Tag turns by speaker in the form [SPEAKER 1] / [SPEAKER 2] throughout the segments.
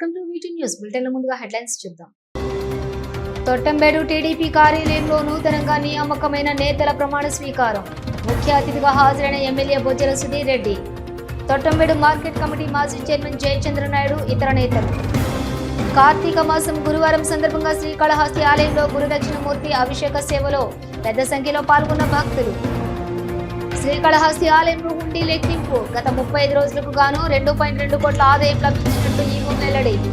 [SPEAKER 1] Welcome to వీటి news bulletin ముందుగా headlines చూద్దాం. తొట్టంబేడు టీడీపీ కార్యాలయంలో నూతనంగా నియామకమైన నేతల ప్రమాణ స్వీకారం. ముఖ్య అతిథిగా హాజరైన MLA Bojjala Sudhir Reddy. Thottambedu market committee మాజీ చైర్మన్ జయచంద్ర నాయుడు ఇతర నేతలు. కార్తీక మాసం గురువారం సందర్భంగా శ్రీకాళహస్తి ఆలయంలో గురుదక్షిణమూర్తి అభిషేక సేవలో పెద్ద సంఖ్యలో పాల్గొన్న భక్తులు. శ్రీకాళహస్తి ఆలయంలో హుండీ లెక్కింపు. గత ముప్పై ఐదు రోజులకు గాను రెండు పాయింట్ రెండు కోట్ల ఆదాయం లభించినట్టు ఈవో వెల్లడైంది.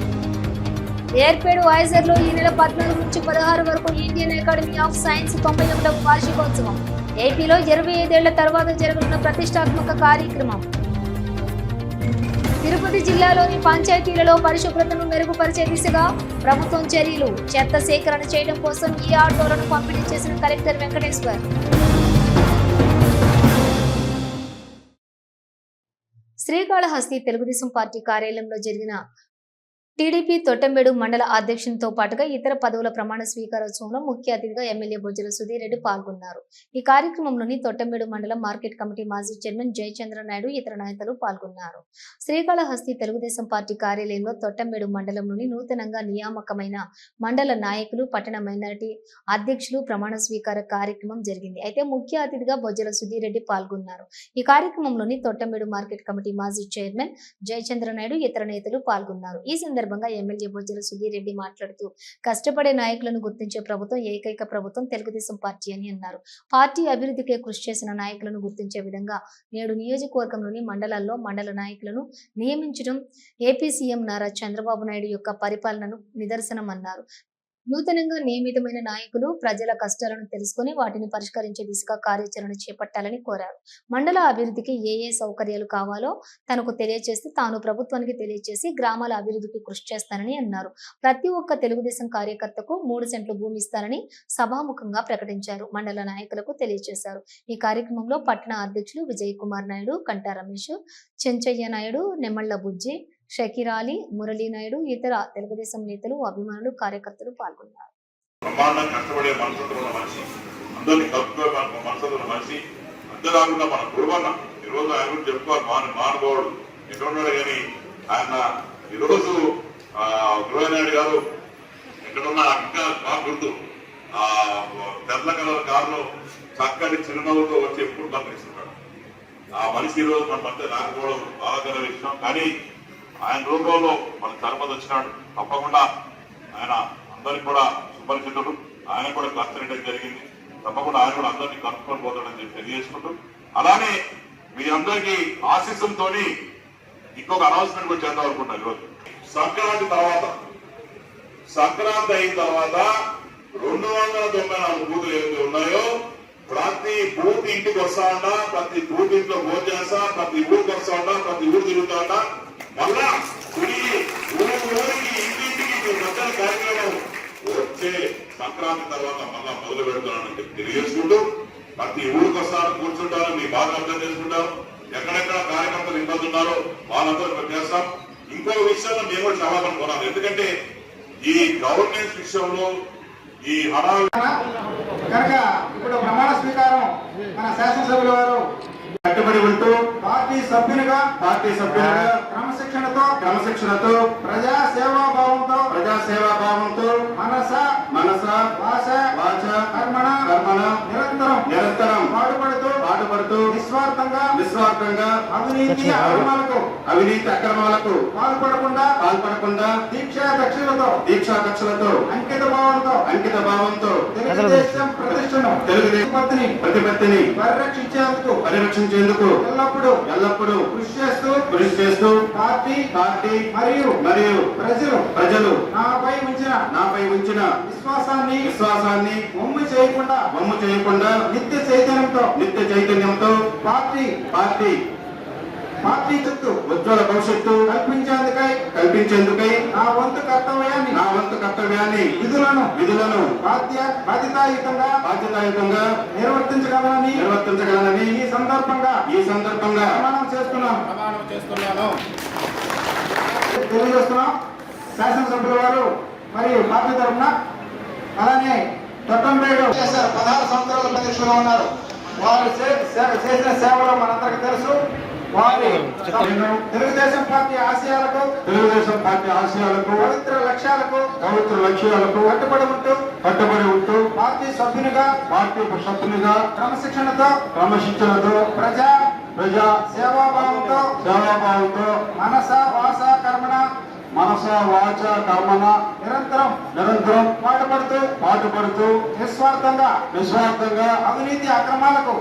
[SPEAKER 1] ఏర్పేడు వైజర్లో ఈ నెల పద్నాలుగు నుంచి పదహారు వరకు ఇండియన్ అకాడమీ ఆఫ్ సైన్స్ తొంభై ఒకటవ వార్షికోత్సవం. ఏపీలో ఇరవై ఐదేళ్ళ తర్వాత జరగనున్న ప్రతిష్టాత్మక కార్యక్రమం. తిరుపతి జిల్లాలోని పంచాయతీలలో పరిశుభ్రతను మెరుగుపరిచే దిశగా ప్రభుత్వం చర్యలు. చెత్త సేకరణ చేయడం కోసం ఈ ఆటోలను పంపిణీ చేసిన కలెక్టర్ వెంకటేశ్వర్. శ్రీకాళహస్తి తెలుగుదేశం పార్టీ కార్యాలయంలో జరిగిన టీడీపీ తొట్టంబేడు మండల అధ్యక్షునితో పాటుగా ఇతర పదవుల ప్రమాణ స్వీకారోత్సవంలో ముఖ్య అతిథిగా ఎమ్మెల్యే బొజ్జల సుధీర్ రెడ్డి పాల్గొన్నారు. ఈ కార్యక్రమంలోని తొట్టంబేడు మండలం మార్కెట్ కమిటీ మాజీ చైర్మన్ జయచంద్ర నాయుడు ఇతర నేతలు పాల్గొన్నారు. శ్రీకాళహస్తి తెలుగుదేశం పార్టీ కార్యాలయంలో తొట్టంబేడు మండలంలోని నూతనంగా నియామకమైన మండల నాయకులు పట్టణ మైనారిటీ అధ్యక్షులు ప్రమాణ స్వీకార కార్యక్రమం జరిగింది. అయితే ముఖ్య అతిథిగా బొజ్జల సుధీర్ రెడ్డి పాల్గొన్నారు. ఈ కార్యక్రమంలోని తొట్టంబేడు మార్కెట్ కమిటీ మాజీ చైర్మన్ జయచంద్ర నాయుడు ఇతర నేతలు పాల్గొన్నారు. ఈ సందర్భంగా ఎమ్మెల్యే బొజ్జల సుధీర్ రెడ్డి మాట్లాడుతూ కష్టపడే నాయకులను గుర్తించే ప్రభుత్వం ఏకైక ప్రభుత్వం తెలుగుదేశం పార్టీ అని అన్నారు. పార్టీ అభివృద్ధికి కృషి చేసిన నాయకులను గుర్తించే విధంగా నేడు నియోజకవర్గంలోని మండలాల్లో మండల నాయకులను నియమించడం ఏపీ సీఎం నారా చంద్రబాబు నాయుడు యొక్క పరిపాలనను నిదర్శనమన్నారు. నూతనంగా నియమితమైన నాయకులు ప్రజల కష్టాలను తెలుసుకుని వాటిని పరిష్కరించే దిశగా కార్యాచరణ చేపట్టాలని కోరారు. మండల అభివృద్ధికి ఏ ఏ సౌకర్యాలు కావాలో తనకు తెలియజేసి తాను ప్రభుత్వానికి తెలియజేసి గ్రామాల అభివృద్ధికి కృషి చేస్తానని అన్నారు. ప్రతి ఒక్క తెలుగుదేశం కార్యకర్తకు మూడు సెంట్లు భూమి ఇస్తానని సభాముఖంగా ప్రకటించారు. మండల నాయకులకు తెలియజేశారు ఈ కార్యక్రమంలో పట్టణ అధ్యక్షులు విజయ్ కుమార్ నాయుడు కంటా రమేష్ చెంచయ్య నాయుడు నెమళ్ళ బుజ్జి షకీరాలి మురళీ నాయుడు ఇతర తెలుగుదేశం నేతలు అభిమానులు కార్యకర్తలు పాల్గొన్నారు.
[SPEAKER 2] అంతేకాకుండా మన గురువన్న ఈరోజు ఆయన గురించి చెప్పుకోవాలి మాన ఎక్కడున్నాడు కానీ ఆయన ఈరోజు ఆ, గురువనాయుడు గారు ఎక్కడున్నా ఇంకా బాగా గుర్తు. ఆ తెల్ల కలర్ కారులో చక్కటి చిరునవ్వుతో వచ్చి ఎప్పుడు పనిచేస్తున్నాడు ఆ మనిషి ఈ రోజు మన మధ్య రాకపోవడం బాధాకర విషయం కానీ ఆయన రూపంలో మన తరపతి వచ్చినాడు. తప్పకుండా ఆయన అందరికి కూడా సుపరిచితుడు. ఆయన కూడా క్లస్టర్ జరిగింది. తప్పకుండా ఆయన కూడా అందరినీ కనుక్కొని పోతాడని చెప్పి తెలియజేసుకుంటూ. అలానే మీ అందరికీ ఆశీస్సులతో ఇంకొక అనౌన్స్మెంట్ కూడా చేద్దాం అనుకుంటున్నాను ఈరోజు. సంక్రాంతి తర్వాత సంక్రాంతి అయిన తర్వాత రెండు వందల తొంభై నాలుగు బూతులు ఏవైతే ఉన్నాయో ప్రతి బూత్ ఇంటికి వస్తా ఉంటా ప్రతి బూత్ ఇంట్లో భోజనం చేస్తా ప్రతి ఊరికి వస్తా ఉంటా ప్రతి ఊరు తిరుగుతా ఉంటా. మళ్ళా కుడి ఇంటింటికి ఈ కార్యక్రమం వచ్చే సంక్రాంతి తర్వాత మళ్ళా మొదలు పెడతానని చెప్పి తెలియజేసుకుంటూ ప్రతి ఊరికి వస్తారు కూర్చుంటారు మీ బాధ అర్థం చేసుకుంటారు ఎక్కడెక్కడ కార్యకర్తలు ఇబ్బంది ఉన్నారో వాళ్ళందరూ చేస్తాం. ఇంకో విషయంలో మేము కూడా క్షమాపణ కొనాలి ఎందుకంటే ఈ గవర్నెన్స్ విషయంలో ఈ హడావి
[SPEAKER 3] కనుక ఇప్పుడు ప్రమాణ స్వీకారం మన శాసనసభ్యుల వారు
[SPEAKER 4] కట్టుబడి ఉంటూ
[SPEAKER 3] పార్టీ సభ్యులుగా
[SPEAKER 4] పార్టీ సభ్యులుగా
[SPEAKER 3] క్రమశిక్షణతో
[SPEAKER 4] క్రమశిక్షణతో
[SPEAKER 3] ప్రజా సేవాభావంతో
[SPEAKER 4] ప్రజా సేవా భావంతో
[SPEAKER 3] మనస
[SPEAKER 4] మనస
[SPEAKER 3] భాష
[SPEAKER 4] వాచ
[SPEAKER 3] కర్మణ
[SPEAKER 4] కర్మణ
[SPEAKER 3] నిరంతరం
[SPEAKER 4] నిరంతరం
[SPEAKER 3] పాటుపడుతూ
[SPEAKER 4] పాటుపడుతూ
[SPEAKER 3] నిస్వార్థంగా
[SPEAKER 4] నిస్వార్థంగా
[SPEAKER 3] అవినీతి అక్రమాలకు
[SPEAKER 4] అవినీతి అక్రమాలకు
[SPEAKER 3] పాల్పడకుండా
[SPEAKER 4] పాల్పడకుండా
[SPEAKER 3] దీక్షా దక్షిణతో
[SPEAKER 4] దీక్షా కక్షలతో
[SPEAKER 3] అంకిత భావంతో
[SPEAKER 4] అంకిత భావంతో
[SPEAKER 3] తెలుగుదేశం ప్రతిష్టను
[SPEAKER 4] తెలుగుదేశం ప్రతిపత్తిని
[SPEAKER 3] పరిరక్షించేందుకు
[SPEAKER 4] పరిరక్షించేందుకు
[SPEAKER 3] ఎల్లప్పుడూ
[SPEAKER 4] ఎల్లప్పుడూ
[SPEAKER 3] కృషి చేస్తూ
[SPEAKER 4] కృషి చేస్తూ
[SPEAKER 3] పార్టీ
[SPEAKER 4] పార్టీ
[SPEAKER 3] మరియు
[SPEAKER 4] మరియు
[SPEAKER 3] ప్రజలు
[SPEAKER 4] ప్రజలు
[SPEAKER 3] నాపై ఉంచిన
[SPEAKER 4] నాపై ఉంచిన
[SPEAKER 3] విశ్వాసాన్ని
[SPEAKER 4] విశ్వాసాన్ని
[SPEAKER 3] వమ్ము చేయకుండా
[SPEAKER 4] వమ్ము చేయకుండా
[SPEAKER 3] నిత్య చైతన్యంతో
[SPEAKER 4] నిత్య చైతన్యంతో
[SPEAKER 3] పార్టీ
[SPEAKER 4] పార్టీ
[SPEAKER 3] పార్టీ చుట్టూ
[SPEAKER 4] ఉజ్వల భవిష్యత్తు
[SPEAKER 3] కల్పించేందుకై
[SPEAKER 4] కల్పించేందుకై
[SPEAKER 3] నా వంతు కర్తవ్యాన్ని
[SPEAKER 4] నా వంతు కర్తవ్యాన్ని
[SPEAKER 3] విధులను
[SPEAKER 4] విధులను
[SPEAKER 3] బాధ్య బాధ్యతాయుతంగా
[SPEAKER 4] బాధ్యతాయుతంగా
[SPEAKER 3] నిర్వర్తించగలనని
[SPEAKER 4] నిర్వర్తించగలనని
[SPEAKER 3] ఈ సందర్భంగా
[SPEAKER 4] ఈ సందర్భంగా
[SPEAKER 3] ప్రమాణం చేస్తున్నాం.
[SPEAKER 4] ప్రమాణం చేస్తున్నాను
[SPEAKER 3] తెలియజేస్తున్నాం. శాసనసభ్యుల వారు మరియు పార్టీ తరఫున అలానే తొట్టంపేడు చేశారు. పదహారు సంవత్సరాల అధ్యక్షులుగా ఉన్నారు. వారు చేసిన సేవలు మనందరికీ తెలుసు. వారి తెలుగుదేశం పార్టీ ఆశయాలకు
[SPEAKER 4] తెలుగుదేశం పార్టీ ఆశయాలకు
[SPEAKER 3] పవిత్ర లక్ష్యాలకు
[SPEAKER 4] పవిత్ర లక్ష్యాలకు
[SPEAKER 3] కట్టుబడి ఉంటూ
[SPEAKER 4] కట్టుబడి ఉంటూ
[SPEAKER 3] పార్టీ సభ్యునిగా
[SPEAKER 4] పార్టీ సభ్యునిగా
[SPEAKER 3] క్రమశిక్షణతో
[SPEAKER 4] క్రమశిక్షణతో
[SPEAKER 3] ప్రజా
[SPEAKER 4] ప్రజా
[SPEAKER 3] సేవాభావంతో
[SPEAKER 4] సేవాభావంతో
[SPEAKER 3] మనస వాస కర్మణ
[SPEAKER 4] మనస వాచ కర్మన
[SPEAKER 3] నిరంతరం
[SPEAKER 4] నిరంతరం
[SPEAKER 3] పాటుపడుతూ
[SPEAKER 4] పాటుపడుతూ
[SPEAKER 3] నిస్వార్థంగా
[SPEAKER 4] నిస్వార్థంగా
[SPEAKER 3] అవినీతి అక్రమాలకు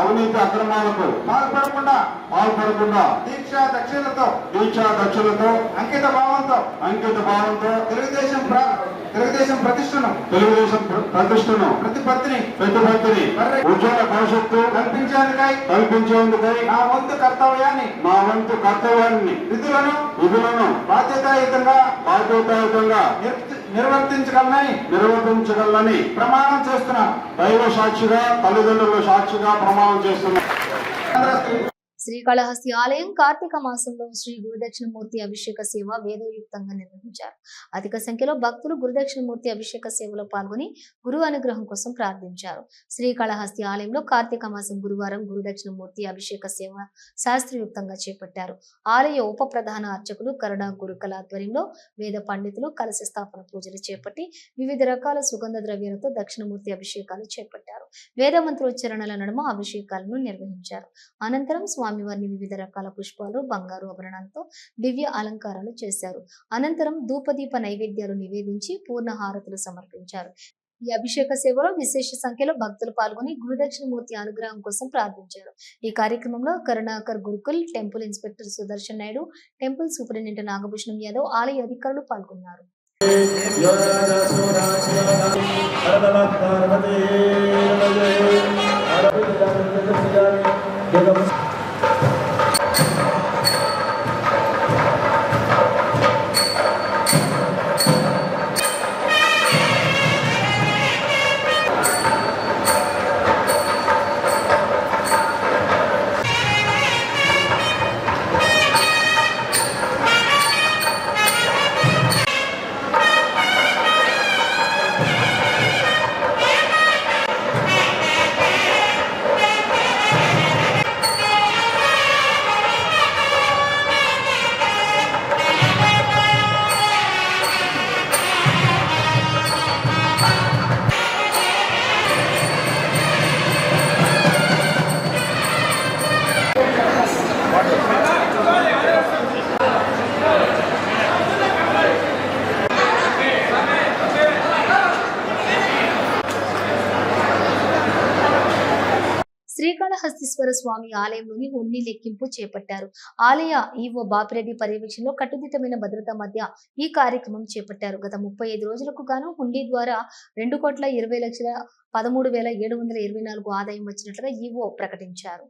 [SPEAKER 4] అవినీతి అక్రమాలకు
[SPEAKER 3] పాల్పడకుండా
[SPEAKER 4] పాల్పడకుండా
[SPEAKER 3] దీక్ష దక్షిణలతో
[SPEAKER 4] దీక్షా దక్షులతో
[SPEAKER 3] అంకిత భావంతో
[SPEAKER 4] అంకిత భావంతో
[SPEAKER 3] తెలుగుదేశం ప్ర- తెలుగుదేశం ప్రతిష్టను.
[SPEAKER 4] తెలుగుదేశం ప్ర- ప్రతిష్టను.
[SPEAKER 3] ప్రతిపత్తిని.
[SPEAKER 4] ప్రతిపత్తిని. ఉజ్వల భవిష్యత్తు.
[SPEAKER 3] కల్పించేందుకై.
[SPEAKER 4] కల్పించేందుకై.
[SPEAKER 3] నా వంతు కర్తవ్యాన్ని.
[SPEAKER 4] మా వంతు కర్తవ్యాన్ని.
[SPEAKER 3] విధులను.
[SPEAKER 4] విధులను.
[SPEAKER 3] బాధ్యతాయుతంగా.
[SPEAKER 4] బాధ్యతాయుతంగా.
[SPEAKER 3] నిర్- నిర్వర్తించగలనని.
[SPEAKER 4] నిర్వర్తించగలని
[SPEAKER 3] ప్రమాణం చేస్తున్నాను.
[SPEAKER 4] దైవ సాక్షిగా తల్లిదండ్రుల సాక్షిగా ప్రమాణం చేస్తున్నాం
[SPEAKER 1] శ్రీకాళహస్తి ఆలయం కార్తీక మాసంలో శ్రీ గురుదక్షిణమూర్తి అభిషేక సేవ వేదోయుక్తంగా నిర్వహించారు. అధిక సంఖ్యలో భక్తులు గురుదక్షిణమూర్తి అభిషేక సేవలో పాల్గొని గురువు అనుగ్రహం కోసం ప్రార్థించారు. శ్రీకాళహస్తి ఆలయంలో కార్తీక మాసం గురువారం గురుదక్షిణమూర్తి అభిషేక సేవ శాస్త్రయుక్తంగా చేపట్టారు. ఆలయ ఉప ప్రధాన అర్చకులు కరుణ గురుకల ఆధ్వర్యంలో వేద పండితులు కలశ స్థాపన పూజలు చేపట్టి వివిధ రకాల సుగంధ ద్రవ్యాలతో దక్షిణమూర్తి అభిషేకాలు చేపట్టారు. వేద మంత్రోచ్చరణల నడుమ అభిషేకాలను నిర్వహించారు. అనంతరం స్వామివారిని వివిధ రకాల పుష్పాలు బంగారు ఆభరణాలతో దివ్య అలంకారాలు చేశారు అనంతరం ధూపదీప నైవేద్యాలు నివేదించి పూర్ణ హారతులు సమర్పించారు ఈ అభిషేక సేవలో విశేష సంఖ్యలో భక్తులు పాల్గొని గురుదక్షిణమూర్తి అనుగ్రహం కోసం ప్రార్థించారు ఈ కార్యక్రమంలో Karunakar Gurukul temple inspector Sudarshan Naidu temple superintendent Nagabhushanam Yadav ఆలయ అధికారులు పాల్గొన్నారు శ్రీకాళహస్తీశ్వర స్వామి ఆలయంలోని హుండీ లెక్కింపు చేపట్టారు. ఆలయ ఈవో బాపిరెడ్డి పర్యవేక్షణలో కట్టుదిట్టమైన భద్రత మధ్య ఈ కార్యక్రమం చేపట్టారు. గత ముప్పై ఐదు రోజులకు గాను హుండీ ద్వారా రెండు కోట్ల ఇరవై లక్షల పదమూడు వేల ఏడు వందల ఇరవై నాలుగు ఆదాయం వచ్చినట్లుగా ఈవో ప్రకటించారు.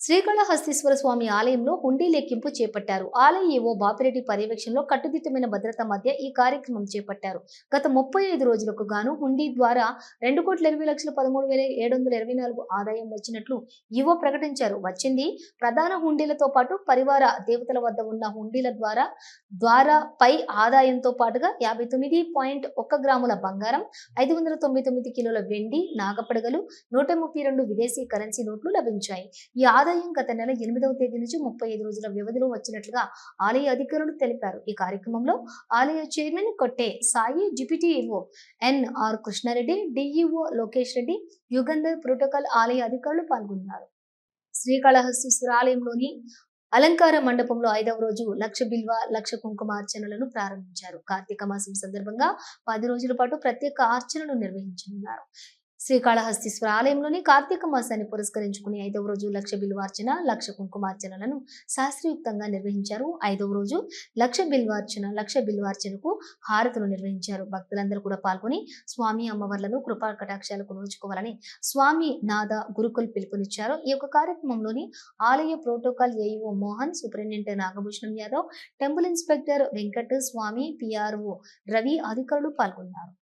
[SPEAKER 1] శ్రీకాళహస్తీశ్వర స్వామి ఆలయంలో హుండీ లెక్కింపు చేపట్టారు. ఆలయ ఏవో బాపిరెడ్డి పర్యవేక్షణలో కట్టుదిట్టమైన భద్రత మధ్య ఈ కార్యక్రమం చేపట్టారు. గత ముప్పై ఐదు రోజులకు గాను హుండీ ద్వారా రెండు కోట్ల ఇరవై లక్షల పదమూడు వేల ఏడు వందల ఇరవై నాలుగు ఆదాయం వచ్చినట్లు ఈవో ప్రకటించారు. వచ్చింది. ప్రధాన హుండీలతో పాటు పరివార దేవతల వద్ద ఉన్న హుండీల ద్వారా ద్వారా పై ఆదాయంతో పాటుగా యాభై తొమ్మిది పాయింట్ ఒక్క గ్రాముల బంగారం ఐదు వందల తొంభై తొమ్మిది కిలోల వెండి నాగపడగలు నూట ముప్పై రెండు విదేశీ కరెన్సీ నోట్లు లభించాయి. ఈ ఆదాయం గత నెల ఎనిమిదవ తేదీ నుంచి ముప్పై ఐదు రోజుల వ్యవధిలో వచ్చినట్లుగా ఆలయ అధికారులు తెలిపారు. ఈ కార్యక్రమంలో ఆలయ chairman Kotte Sai deputy EO NR Krishna Reddy DEO Lokesh Reddy Yugandhar protocol ఆలయ అధికారులు పాల్గొన్నారు. శ్రీకాళహస్తీశ్వర ఆలయంలోని అలంకార మండపంలో ఐదవ రోజు లక్ష బిల్వ లక్ష కుంకుమ అర్చనలను ప్రారంభించారు. కార్తీక మాసం సందర్భంగా పది రోజుల పాటు ప్రత్యేక అర్చనలు నిర్వహించనున్నారు. శ్రీకాళహస్తీశ్వర ఆలయంలోని కార్తీక మాసాన్ని పురస్కరించుకుని ఐదవ రోజు లక్ష బిల్వార్చన లక్ష కుంకుమార్చనలను శాస్త్రయుక్తంగా నిర్వహించారు. ఐదవ రోజు లక్ష బిల్వార్చన లక్ష బిల్వార్చనకు హారతులు నిర్వహించారు. భక్తులందరూ కూడా పాల్గొని స్వామి అమ్మవార్లను కృపా కటాక్షాలకు నోచుకోవాలని స్వామి నాద గురుకుల్ పిలుపునిచ్చారు. ఈ యొక్క కార్యక్రమంలోని ఆలయ protocol AEO Mohan superintendent Nagabhushanam Yadav temple inspector Venkata Swamy PRO Ravi అధికారులు పాల్గొన్నారు.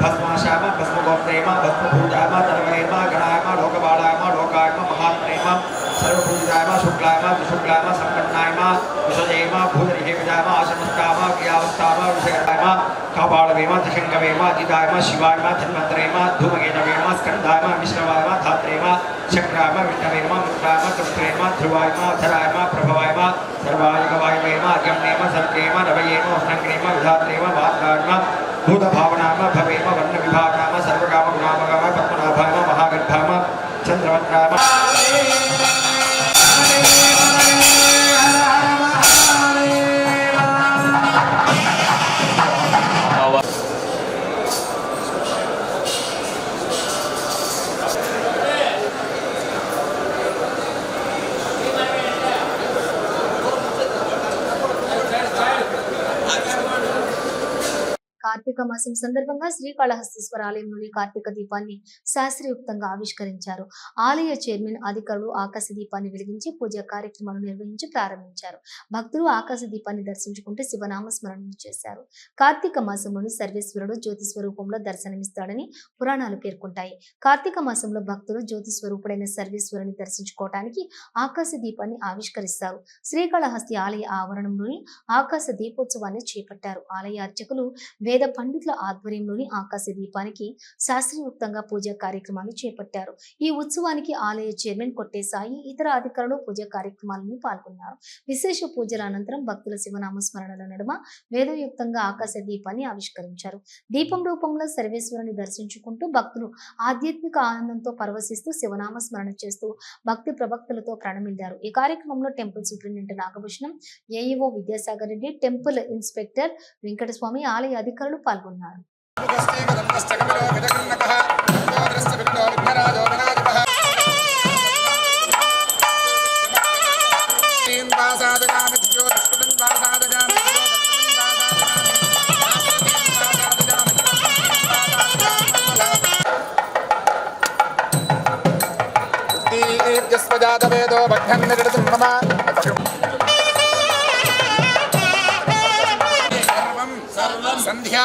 [SPEAKER 5] भस्माशाम भस्मगोप्रेम भस्मभूजाम तर्वयम गणायम, लोकबालायम, लोकायम महात्रेम सर्वभूजायम शुक्लायम विशुक्लायम संपन्नायम विषयम भूतरिहे विजायम आशमस्ताम ಬಾಳವೇಮ ತಿಶಂಕವೇಮ ದಿದಾಯಮ ಶಿವಾಯಮ ತನ್ಮಂತ್ರೇಮ ಧೂಮಗೇನವೇಮ ಸ್ಕಂದಾಯಮ ವಿಶ್ರವಾಯಮ ಧಾತ್ರೇಮ ಶಕ್ರಾಯಮ ವಿಷ್ಣವೇಮ ಮಿತ್ರಾಯಮ ತೃಪ್ರೇಮ ಧ್ರುವಾಯಮ ಅಧರಾಯಮ ಪ್ರಭವಾಯಮ ಸರ್ವಾಯುಗವಾಯವೇಮ ಅಗಮ್ನೇಮ ಸರ್ಗೇಮ ನವಯೇಮ ಉಷ್ಣಂಗ್ನೇಮ ವಿಧಾತ್ರೇಮ ವಾತ್ರಾಯಮ ಭೂತಭಾವನಾಮ ಭವೇಮ ವರ್ಣ ವಿಭಾಗಾಮ ಸರ್ವಕಾಮ ಗುಣಾಮಗಾಮ ಪದ್ಮನಾಭಾಯಮ ಮಹಾಗರ್ಭಾಮ ಚಂದ್ರವತ್ರಾಮ
[SPEAKER 1] కార్తీక మాసం సందర్భంగా శ్రీకాళహస్తీశ్వర ఆలయంలోని కార్తీక దీపాన్ని శాస్త్రయుక్తంగా ఆవిష్కరించారు. ఆలయ చైర్మన్ అధికారులు ఆకాశ దీపాన్ని వెలిగించి పూజా కార్యక్రమాలు నిర్వహించి ప్రారంభించారు. భక్తులు ఆకాశ దీపాన్ని దర్శించుకుంటూ శివనామ స్మరణ చేశారు. కార్తీక మాసంలోని సర్వేశ్వరుడు జ్యోతి స్వరూపంలో దర్శనమిస్తాడని పురాణాలు పేర్కొంటాయి. కార్తీక మాసంలో భక్తులు జ్యోతి స్వరూపుడైన సర్వేశ్వరుని దర్శించుకోవటానికి ఆకాశ దీపాన్ని ఆవిష్కరిస్తారు. శ్రీకాళహస్తి ఆలయ ఆవరణంలోని ఆకాశ దీపోత్సవాన్ని చేపట్టారు. ఆలయ అర్చకులు వేద పండితుల ఆధ్వర్యంలోని ఆకాశ దీపానికి శాస్త్రయుక్తంగా పూజా కార్యక్రమాలు చేపట్టారు. ఈ ఉత్సవానికి ఆలయ చైర్మన్ కొట్టే సాయి ఇతర అధికారులు పూజా కార్యక్రమాలను పాల్గొన్నారు. విశేష పూజల అనంతరం భక్తుల శివనామ స్మరణల నడుమ వేదయుక్తంగా ఆకాశ దీపాన్ని ఆవిష్కరించారు. దీపం రూపంలో సర్వేశ్వరుని దర్శించుకుంటూ భక్తులు ఆధ్యాత్మిక ఆనందంతో పరవశిస్తూ శివనామ స్మరణ చేస్తూ భక్తి ప్రభక్తులతో ప్రణమిల్లారు ఈ కార్యక్రమంలో temple superintendent Nagabhushanam AEO Vidyasagar Reddy temple inspector Venkataswamy ఆలయ అధికారులు పాల్గొన్నారు.
[SPEAKER 6] జాతవేదో భగ్నం నిరతం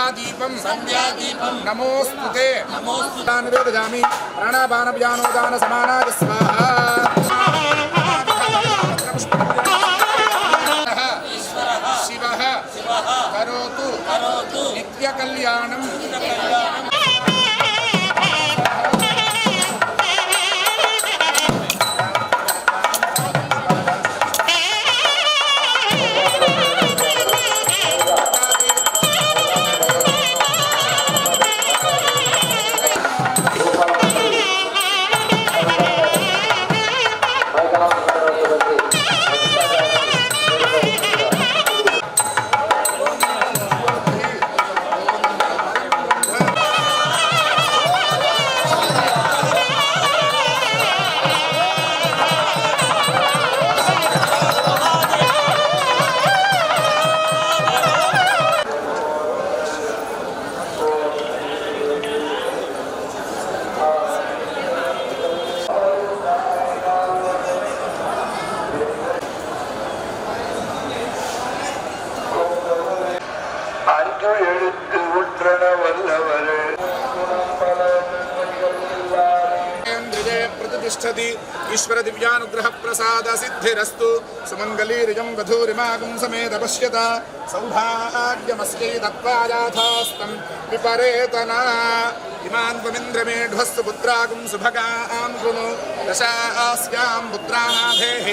[SPEAKER 6] సంధ్యాదీపం. సంధ్యాదీపం. నమోస్తుతే నమోస్తుతా నివేదయామి ప్రాణాపానవ్యానోదాన సమానాయ స్వాహా. శివః. కరోతు. నిత్యకళ్యాణం. ईश्वर दिव्यानुग्रह प्रसाद सिद्धिस्तु सुमंगलीज वधूरिमागं समेत पश्यत सौभाग्यमस्यै विपरेतना। इमांद्र त्वमिन्द्रमेढ्वस्तु पुत्रागुं सुभगां कृणु दशास्यां पुत्राणाधेः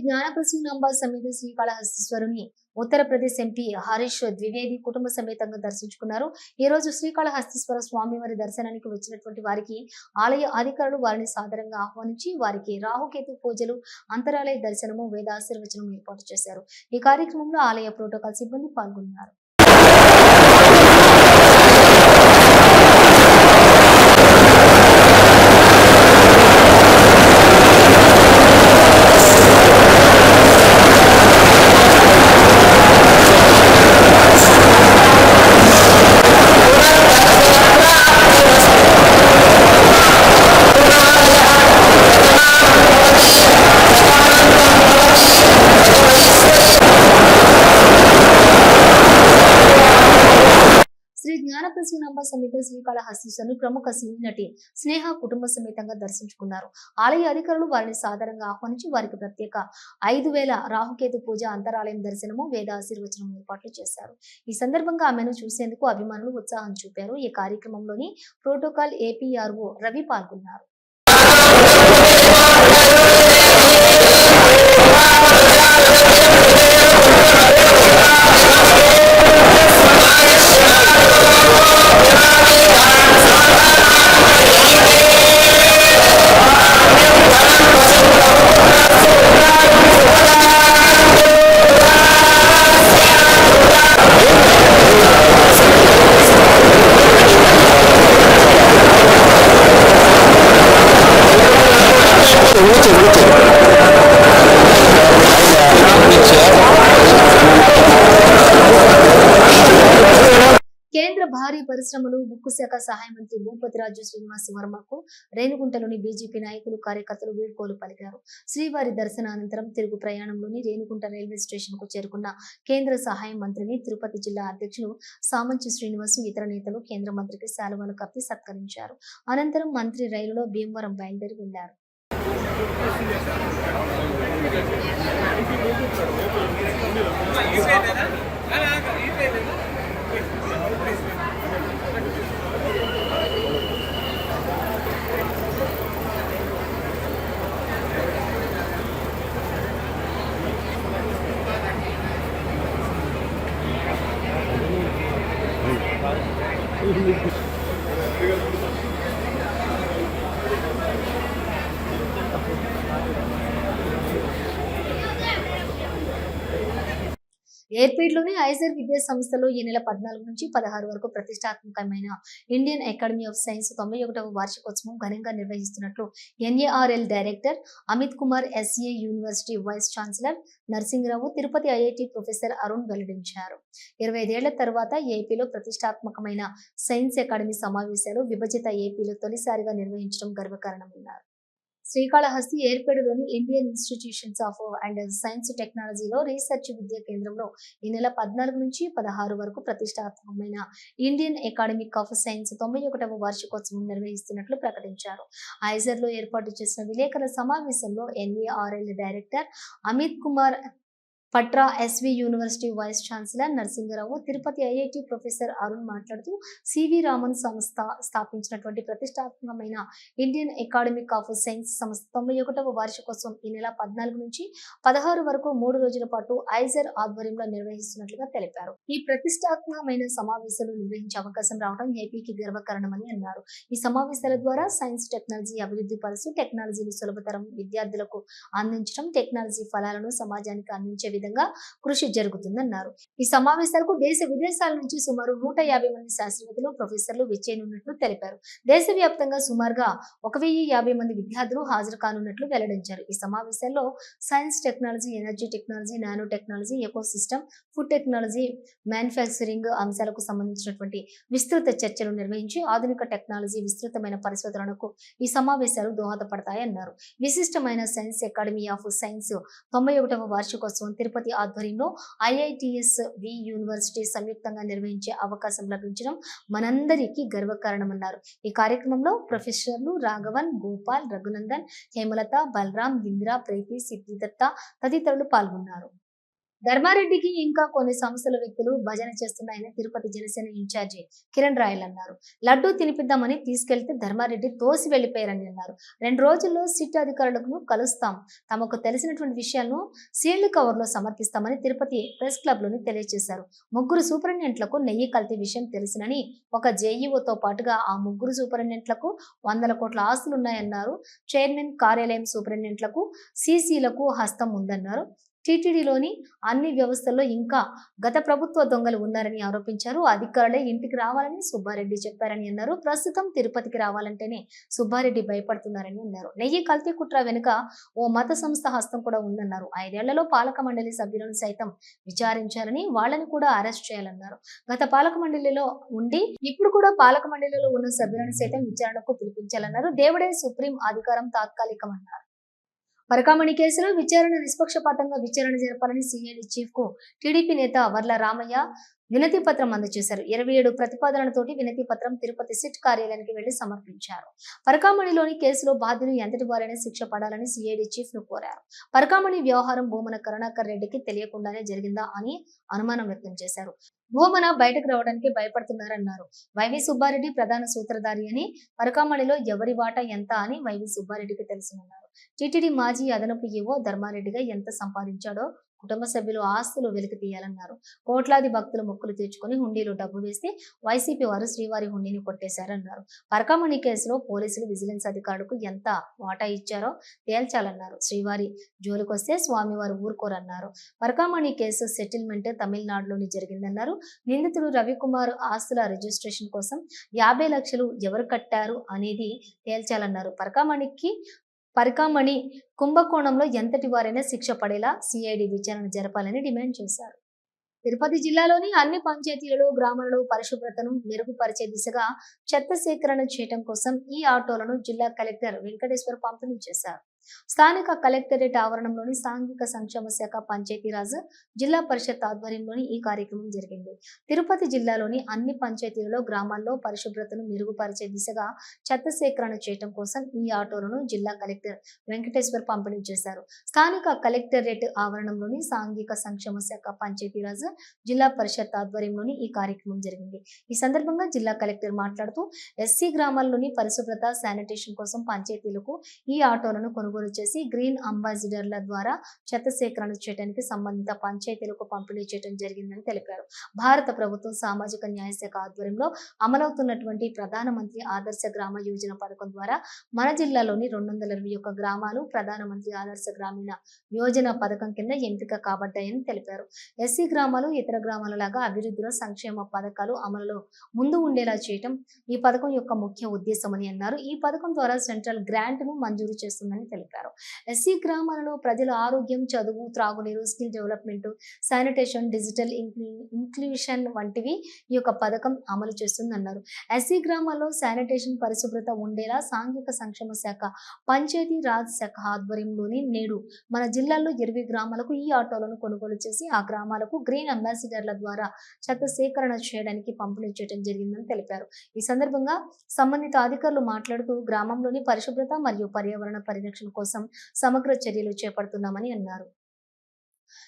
[SPEAKER 6] గృధీ
[SPEAKER 1] శ్రీ జ్ఞానప్రసూనాంబ సమేత శ్రీకాళహస్తీశ్వరుని ఉత్తరప్రదేశ్ ఎంపీ హరీష్ ద్వివేది కుటుంబ సమేతంగా దర్శించుకున్నారు. ఈ రోజు శ్రీకాళహస్తీశ్వర స్వామివారి దర్శనానికి వచ్చినటువంటి వారికి ఆలయ అధికారులు వారిని సాదరంగా ఆహ్వానించి వారికి రాహుకేతు పూజలు అంతరాలయ దర్శనము వేదాశీర్వచనం ఏర్పాటు చేశారు. ఈ కార్యక్రమంలో ఆలయ ప్రోటోకాల్ సిబ్బంది పాల్గొన్నారు. సమేత శ్రీకాళహస్తీశ్వరుని ప్రముఖ సినీ నటి స్నేహ కుటుంబ సమేతంగా దర్శించుకున్నారు. ఆలయ అధికారులు వారిని సాధారణంగా ఆహ్వానించి వారికి ప్రత్యేక ఐదు వేల రాహుకేతు పూజ అంతరాలయం దర్శనము వేద ఆశీర్వచనం ఏర్పాట్లు చేశారు. ఈ సందర్భంగా ఆమెను చూసేందుకు అభిమానులు ఉత్సాహం చూపారు. ఈ కార్యక్రమంలోని ప్రోటోకాల్ ఏపీఆర్ఓ రవి పాల్గొన్నారు. కేంద్ర ఉక్కు శాఖ సహాయ మంత్రి భూపతిరాజు శ్రీనివాస్ వర్మకు రేణుగుంటలోని బీజేపీ నాయకులు కార్యకర్తలు వీడ్కోలు పలికారు. శ్రీవారి దర్శనానంతరం తిరుగు ప్రయాణంలోని రేణుగుంట రైల్వే స్టేషన్కు చేరుకున్న కేంద్ర సహాయ మంత్రిని తిరుపతి జిల్లా అధ్యక్షులు సామంచి శ్రీనివాస్ ఇతర నేతలు కేంద్ర మంత్రికి శాలువాలు కప్పి సత్కరించారు. అనంతరం మంత్రి రైలులో భీమవరం బయలుదేరి వెళ్ళారు ఐజర్ విద్యా సంస్థలో ఈ నెల పద్నాలుగు నుంచి పదహారు వరకు ప్రతిష్టాత్మకమైన ఇండియన్ అకాడమీ ఆఫ్ సైన్స్ తొంభై ఒకటవ వార్షికోత్సవం ఘనంగా నిర్వహిస్తున్నట్లు NARL director Amit Kumar SA university vice chancellor Narsingarao Tirupati IIT professor Arun వెల్లడించారు. ఇరవై ఐదేళ్ళ తర్వాత ఏపీలో ప్రతిష్టాత్మకమైన సైన్స్ అకాడమీ సమావేశాలు విభజిత ఏపీలో తొలిసారిగా నిర్వహించడం గర్వకారణమన్నారు. Srikalahasti ఏర్పేడులోని Indian institutions of and science టెక్నాలజీలో రీసెర్చ్ విద్యా కేంద్రంలో ఈ నెల పద్నాలుగు నుంచి పదహారు వరకు ప్రతిష్టాత్మకమైన ఇండియన్ అకాడమిక్ ఆఫ్ సైన్స్ తొంభై ఒకటవ వార్షికోత్సవం నిర్వహిస్తున్నట్లు ప్రకటించారు. ఐజర్లో ఏర్పాటు చేసిన విలేకరుల సమావేశంలో ఎన్ఏఆర్ఎల్ director Amit Kumar Patra SV university vice chancellor Narasingarao Tirupati IIT professor Arun మాట్లాడుతూ సివి రామన్ సంస్థ స్థాపించినటువంటి ప్రతిష్టాత్మకమైన ఇండియన్ అకాడమిక్ ఆఫ్ సైన్స్ సంస్థ తొంభై ఒకటవ వార్షికోత్సవం ఈ నెల పద్నాలుగు నుంచి పదహారు వరకు మూడు రోజుల పాటు ఐజర్ ఆధ్వర్యంలో నిర్వహిస్తున్నట్లుగా తెలిపారు. ఈ ప్రతిష్టాత్మకమైన సమావేశాలు నిర్వహించే అవకాశం రావడం ఏపీకి గర్వకారణమని అన్నారు. ఈ సమావేశాల ద్వారా సైన్స్ టెక్నాలజీ అభివృద్ధి పరుస్తూ టెక్నాలజీని సులభతరం విద్యార్థులకు అందించడం టెక్నాలజీ ఫలాలను సమాజానికి అందించే విధంగా కృషి జరుగుతుందన్నారు. ఈ సమావేశాలకు దేశ విదేశాల నుంచి సుమారు నూట యాభై మంది శాస్త్రవేత్తలు ప్రొఫెసర్లు విచ్చేయనున్నట్లు తెలిపారు. దేశవ్యాప్తంగా సుమారుగా ఒక వెయ్యి యాభై మంది విద్యార్థులు హాజరు కానున్నట్లు వెల్లడించారు. ఈ సమావేశాల్లో science technology energy technology nano technology eco system food technology manufacturing అంశాలకు సంబంధించినటువంటి విస్తృత చర్చలు నిర్వహించి ఆధునిక టెక్నాలజీ విస్తృతమైన పరిశోధనలకు ఈ సమావేశాలు దోహదపడతాయన్నారు. విశిష్టమైన సైన్స్ అకాడమీ ఆఫ్ సైన్స్ తొంభై ఒకటవ వార్షికోత్సవం తిరుపతి ఆధ్వర్యంలో ఐఐటిఎస్ వి యూనివర్సిటీ సంయుక్తంగా నిర్వహించే అవకాశం లభించడం మనందరికీ గర్వకారణమన్నారు. ఈ కార్యక్రమంలో ప్రొఫెసర్లు రాఘవన్ గోపాల్ రఘునందన్ హేమలత బలరాం ఇందిరా ప్రీతి సిద్ధిదత్త తదితరులు పాల్గొన్నారు. ధర్మారెడ్డికి ఇంకా కొన్ని సంస్థల వ్యక్తులు భజన చేస్తున్నాయని తిరుపతి జనసేన ఇన్ఛార్జి కిరణ్ రాయల్ అన్నారు. లడ్డూ తినిపిద్దామని తీసుకెళ్తే ధర్మారెడ్డి తోసి వెళ్ళిపోయారని అన్నారు. రెండు రోజుల్లో సిట్ అధికారులకు కలుస్తాం. తమకు తెలిసినటువంటి విషయాలను సీల్డ్ కవర్లో సమర్పిస్తామని తిరుపతి ప్రెస్ క్లబ్లోని తెలియజేశారు. ముగ్గురు సూపరింటెండెంట్లకు నెయ్యి కల్తీ విషయం తెలిసినని ఒక జేఈఓతో పాటుగా ఆ ముగ్గురు సూపరింటెండెంట్లకు వందల కోట్ల ఆస్తులున్నాయన్నారు. చైర్మన్ కార్యాలయం సూపరింటెండెంట్లకు సీసీలకు హస్తం ఉందన్నారు. టీటీడీలోని అన్ని వ్యవస్థల్లో ఇంకా గత ప్రభుత్వ దొంగలు ఉన్నారని ఆరోపించారు. అధికారులే ఇంటికి రావాలని సుబ్బారెడ్డి చెప్పారని అన్నారు. ప్రస్తుతం తిరుపతికి రావాలంటేనే సుబ్బారెడ్డి భయపడుతున్నారని అన్నారు. నెయ్యి కల్తీ కుట్ర వెనుక ఓ మత సంస్థ హస్తం కూడా ఉందన్నారు. ఐదేళ్ళలో పాలక మండలి సభ్యులను సైతం విచారించాలని వాళ్ళని కూడా అరెస్ట్ చేయాలన్నారు. గత పాలక మండలిలో ఉండి ఇప్పుడు కూడా పాలక మండలిలో ఉన్న సభ్యులను సైతం విచారణకు పిలిపించాలన్నారు. దేవుడే సుప్రీం అధికారం తాత్కాలికమన్నారు. పరకామణి కేసులో విచారణ నిష్పక్షపాతంగా విచారణ జరపాలని సిఐడి చీఫ్కు టీడీపీ నేత వర్ల రామయ్య వినతి పత్రం అందజేశారు. ఇరవై ఏడు ప్రతిపాదనలతోటి వినతి పత్రం తిరుపతి సిట్ కార్యాలయానికి వెళ్ళి సమర్పించారు. పరకామణిలోని కేసులో బాధ్యులు ఎంతటి వారైనా శిక్ష పడాలని సిఐడి చీఫ్ను కోరారు. పరకామణి వ్యవహారం భూమన కరుణాకర్ రెడ్డికి తెలియకుండానే జరిగిందా అని అనుమానం వ్యక్తం చేశారు. భూమన బయటకు రావడానికి భయపడుతున్నారన్నారు. వైవి సుబ్బారెడ్డి ప్రధాన సూత్రధారి అని పరకామణిలో ఎవరి వాటా ఎంత అని వైవి సుబ్బారెడ్డికి తెలుసునన్నారు టిటిడి మాజీ అదనపు ఈవో ధర్మారెడ్డిగా ఎంత సంపాదించాడో కుటుంబ సభ్యులు ఆస్తులు వెలికి తీయాలన్నారు. కోట్లాది భక్తులు మొక్కులు తీర్చుకుని హుండీలో డబ్బు వేస్తే వైసీపీ వారు శ్రీవారి హుండీని కొట్టేశారన్నారు. పరకామణి కేసులో పోలీసులు విజిలెన్స్ అధికారులకు ఎంత వాటా ఇచ్చారో తేల్చాలన్నారు. శ్రీవారి జోలికొస్తే స్వామివారు ఊరుకోరన్నారు. పరకామణి కేసు సెటిల్మెంట్ తమిళనాడులోని జరిగిందన్నారు. నిందితుడు రవికుమార్ ఆస్తుల రిజిస్ట్రేషన్ కోసం యాభై లక్షలు ఎవరు కట్టారు అనేది తేల్చాలన్నారు. పరకామణికి పరికామణి కుంభకోణంలో ఎంతటి వారైనా శిక్ష పడేలా సిఐడి విచారణ జరపాలని డిమాండ్ చేశారు. తిరుపతి జిల్లాలోని అన్ని పంచాయతీలలో గ్రామాలలో పరిశుభ్రతను మెరుగుపరిచే దిశగా చెత్త సేకరణ చేయడం కోసం ఈ ఆటోలను జిల్లా కలెక్టర్ వెంకటేశ్వర్ పంపిణీ చేశారు. స్థానిక కలెక్టరేట్ ఆవరణంలోని సాంఘిక సంక్షేమ శాఖ పంచాయతీరాజ్ జిల్లా పరిషత్ ఆధ్వర్యంలోని ఈ కార్యక్రమం జరిగింది. తిరుపతి జిల్లాలోని అన్ని పంచాయతీలలో గ్రామాల్లో పరిశుభ్రతను మెరుగుపరిచే దిశగా చెత్త సేకరణ చేయడం కోసం ఈ ఆటోలను జిల్లా కలెక్టర్ వెంకటేశ్వర్ పంపిణీ చేశారు. స్థానిక కలెక్టరేట్ ఆవరణంలోని సాంఘిక సంక్షేమ శాఖ పంచాయతీరాజ్ జిల్లా పరిషత్ ఆధ్వర్యంలోని ఈ కార్యక్రమం జరిగింది. ఈ సందర్భంగా జిల్లా కలెక్టర్ మాట్లాడుతూ ఎస్సీ గ్రామాల్లోని పరిశుభ్రత శానిటేషన్ కోసం పంచాయతీలకు ఈ ఆటోలను కొనుగోలు చేసి గ్రీన్ అంబాసిడర్ల ద్వారా చెత్త సేకరణ చేయడానికి సంబంధిత పంచాయతీలకు పంపిణీ చేయడం జరిగిందని తెలిపారు. భారత ప్రభుత్వం సామాజిక న్యాయ శాఖ ఆధ్వర్యంలో అమలవుతున్నటువంటి ప్రధానమంత్రి ఆదర్శ గ్రామ యోజన పథకం ద్వారా మన జిల్లాలోని రెండు వందల ఇరవై ఒక్క గ్రామాలు ప్రధానమంత్రి ఆదర్శ గ్రామీణ యోజన పథకం కింద ఎంపిక కాబడ్డాయని తెలిపారు. ఎస్సీ గ్రామాలు ఇతర గ్రామాల లాగా అభివృద్ధిలో సంక్షేమ పథకాలు అమలులో ముందు ఉండేలా చేయటం ఈ పథకం యొక్క ముఖ్య ఉద్దేశమని అన్నారు. ఈ పథకం ద్వారా సెంట్రల్ గ్రాంట్ను మంజూరు చేస్తుందని తెలిపారు. ఎస్సీ గ్రామాలలో ప్రజల ఆరోగ్యం చదువు త్రాగునీరు skill development sanitation digital inclusion వంటివి ఈ యొక్క పథకం అమలు చేస్తుందన్నారు. ఎస్సీ గ్రామాల్లో శానిటేషన్ పరిశుభ్రత ఉండేలా సాంఘిక సంక్షేమ శాఖ పంచాయతీ రాజ్ శాఖ ఆధ్వర్యంలోని నేడు మన జిల్లాలో ఇరవై గ్రామాలకు ఈ ఆటోలను కొనుగోలు చేసి ఆ గ్రామాలకు గ్రీన్ అంబాసిడర్ల ద్వారా చెత్త సేకరణ చేయడానికి పంపిణీ చేయడం జరిగిందని తెలిపారు. ఈ సందర్భంగా సంబంధిత అధికారులు మాట్లాడుతూ గ్రామంలోని పరిశుభ్రత మరియు పర్యావరణ పరిరక్షణ కోసం సమగ్ర చర్యలు చేపడుతున్నామని అన్నారు.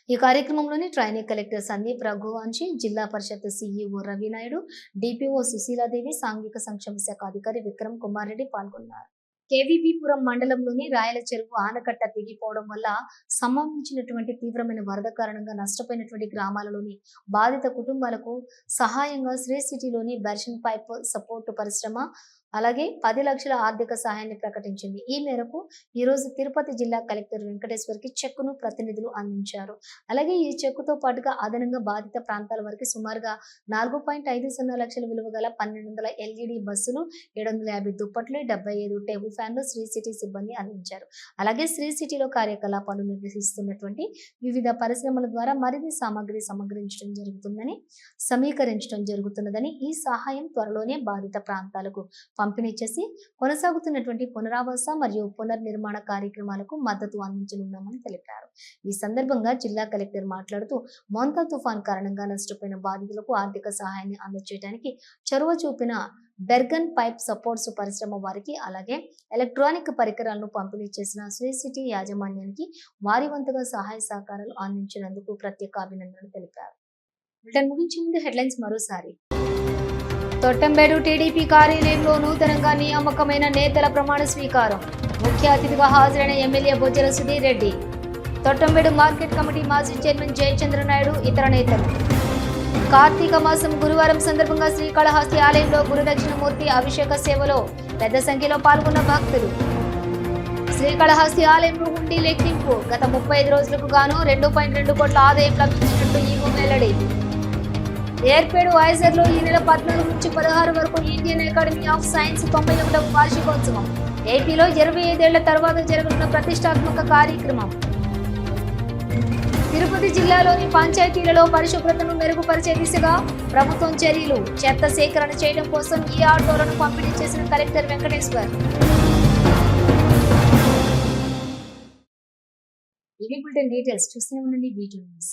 [SPEAKER 1] ఈ కార్యక్రమంలోని training collector Sandeep Raghuvanshi Zilla Parishad CEO Ravinaidu DPO Sushiladevi సాంఘిక సంక్షేమ శాఖ అధికారి విక్రమ్ కుమార్ రెడ్డి పాల్గొన్నారు. కేవీపీపురం మండలంలోని రాయల చెరువు ఆనకట్ట తెగిపోవడం వల్ల సంభవించినటువంటి తీవ్రమైన వరద కారణంగా నష్టపోయినటువంటి గ్రామాలలోని బాధిత కుటుంబాలకు సహాయంగా శ్రీ సిటీలోని బెర్షన్ పైప్ సపోర్ట్ పరిశ్రమ అలాగే పది లక్షల ఆర్థిక సహాయాన్ని ప్రకటించింది. ఈ మేరకు ఈ రోజు తిరుపతి జిల్లా కలెక్టర్ వెంకటేశ్వర్కి చెక్కును ప్రతినిధులు అందించారు. అలాగే ఈ చెక్కుతో పాటుగా అదనంగా బాధిత ప్రాంతాల వరకు సుమారుగా నాలుగు పాయింట్ ఐదు సున్నా లక్షల విలువ గల పన్నెండు వందల ఎల్ఈడి బస్సులు ఏడు వందల యాభై దుప్పట్లు డెబ్బై ఐదు టేబుల్ ఫ్యాన్లు శ్రీ సిటీ సిబ్బంది అందించారు. అలాగే శ్రీ సిటీలో కార్యకలాపాలు నిర్వహిస్తున్నటువంటి వివిధ పరిశ్రమల ద్వారా మరిన్ని సామాగ్రి సమగ్రించడం జరుగుతుందని సమీకరించడం జరుగుతున్నదని ఈ సహాయం త్వరలోనే బాధిత ప్రాంతాలకు పంపిణీ చేసి కొనసాగుతున్నటువంటి పునరావాస మరియు పునర్నిర్మాణ కార్యక్రమాలకు మద్దతు అందించనున్నామని తెలిపారు. ఈ సందర్భంగా జిల్లా కలెక్టర్ మాట్లాడుతూ మోంతా తుఫాన్ కారణంగా నష్టపోయిన బాధితులకు ఆర్థిక సహాయాన్ని అందజేయడానికి చొరవ చూపిన బెర్గన్ పైప్ సపోర్ట్స్ పరిశ్రమ వారికి అలాగే ఎలక్ట్రానిక్ పరికరాలను పంపిణీ చేసిన శ్రీ సిటీ యాజమాన్యానికి వారి వంతుగా సహాయ సహకారాలు అందించినందుకు ప్రత్యేక అభినందనలు తెలిపారు. ముగించే ముందు హెడ్లైన్స్ మరోసారి. తొట్టంబేడు టీడీపీ కార్యాలయంలో నూతనంగా నియామకమైన నేతల ప్రమాణ స్వీకారం. ముఖ్య అతిథిగా హాజరైన MLA Bojjala Sudhir Reddy. Thottambedu market committee మాజీ చైర్మన్ జయచంద్ర నాయుడు ఇతర నేతలు. కార్తీక మాసం గురువారం సందర్భంగా శ్రీకాళహస్తి ఆలయంలో గురుదక్షిణమూర్తి అభిషేక సేవలో పెద్ద సంఖ్యలో పాల్గొన్న భక్తులు. శ్రీకాళహస్తి ఆలయంలో హుండీ లెక్కింపు గత ముప్పై ఐదు రోజులకు గాను రెండు పాయింట్ రెండు కోట్ల ఆదాయం లభించినట్టు ఈవో వెల్లడి ఏర్పేడు వైజర్లో ఈ నెల పద్నాలుగు నుంచి పదహారు వరకు ఇండియన్ అకాడమీ ఆఫ్ సైన్స్ తొంభై ఒకటవ వార్షికోత్సవం. ఏపీలో ఇరవై ఐదేళ్ళ తర్వాత జరగనున్న ప్రతిష్టాత్మక కార్యక్రమం. తిరుపతి జిల్లాలోని పంచాయతీలలో పరిశుభ్రతను మెరుగుపరిచే దిశగా ప్రభుత్వం చర్యలు. చెత్త సేకరణ చేయడం కోసం ఈ ఆటోలను పంపిణీ చేసిన కలెక్టర్ వెంకటేశ్వర్. ఇవి బులెటిన్ డీటెయిల్స్ చూస్తూనే ఉండండి. వీటి న్యూస్